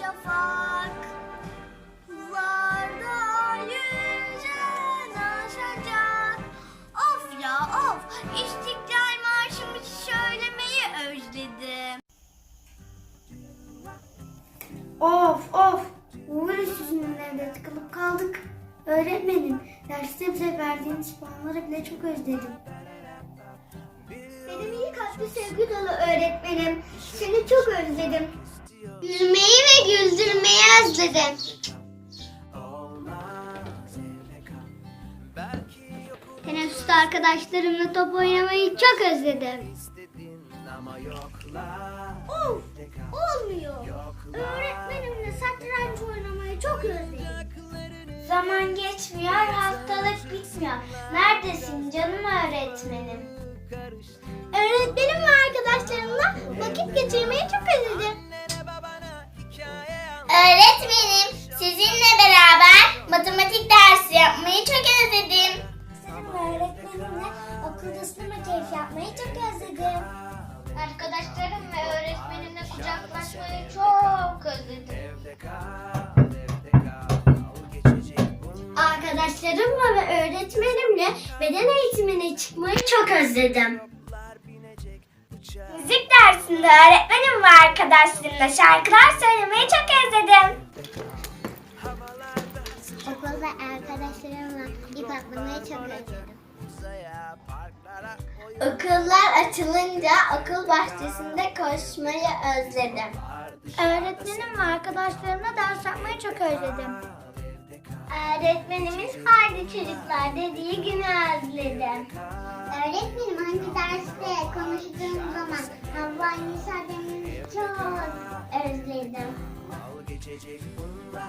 şafaklarda yüzen. Of ya of İstiklal Marşı'mı söylemeyi özledim. Of of virüs yüzünden de tıkılıp kaldık. Öğretmenim derste bize verdiğiniz puanları bile çok özledim. Benim iyi kalpli sevgi dolu öğretmenim. Seni çok özledim. Gülmeyi ve güldürmeyi özledim. Teneffüste arkadaşlarımla top oynamayı çok özledim. Of, olmuyor. Öğretmenimle satranç oynamayı çok özledim. Zaman geçmiyor, haftalık bitmiyor. Neredesin canım öğretmenim? Öğretmenim ve arkadaşlarımla özledim. Arkadaşlarım ve öğretmenimle kucaklaşmayı çok özledim. Arkadaşlarımla ve öğretmenimle beden eğitimine çıkmayı çok özledim. Müzik dersinde öğretmenim ve arkadaşlarımla şarkılar söylemeyi çok özledim. Okulda arkadaşlarımla ip atlamayı çok özledim. Okullar açılınca okul bahçesinde koşmayı özledim. Öğretmenim ve arkadaşlarımla ders yapmayı çok özledim. Öğretmenimiz haydi çocuklar dediği günü özledim. Öğretmenim hangi derste konuştuğum zaman Havva Nisa demini çok özledim.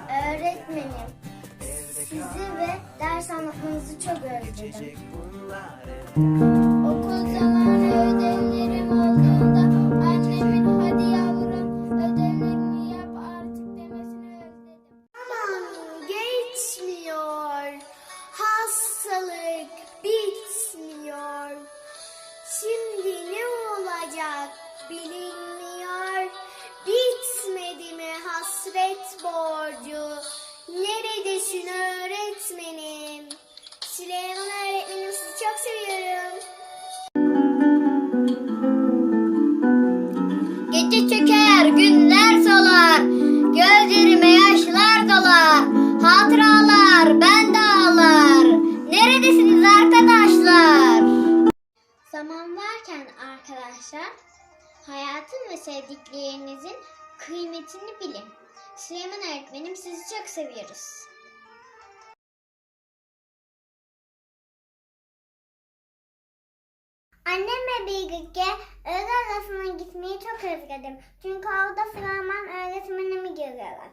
Öğretmenim, sizi ve ders anlatmanızı çok özledim. Borcu? Neredesin öğretmenim? Süleyman öğretmenim sizi çok seviyorum. Gece çöker, günler solar, gözlerime yaşlar dolar, hatıralar bende ağlar. Neredesiniz arkadaşlar? Zaman varken arkadaşlar, hayatın ve sevdiklerinizin kıymetini bilin. Süleyman öğretmenim sizi çok seviyoruz. Annem ve Bilge öğle arasına gitmeyi çok özledim. Çünkü orada Fırman öğretmenimi görüyorlar.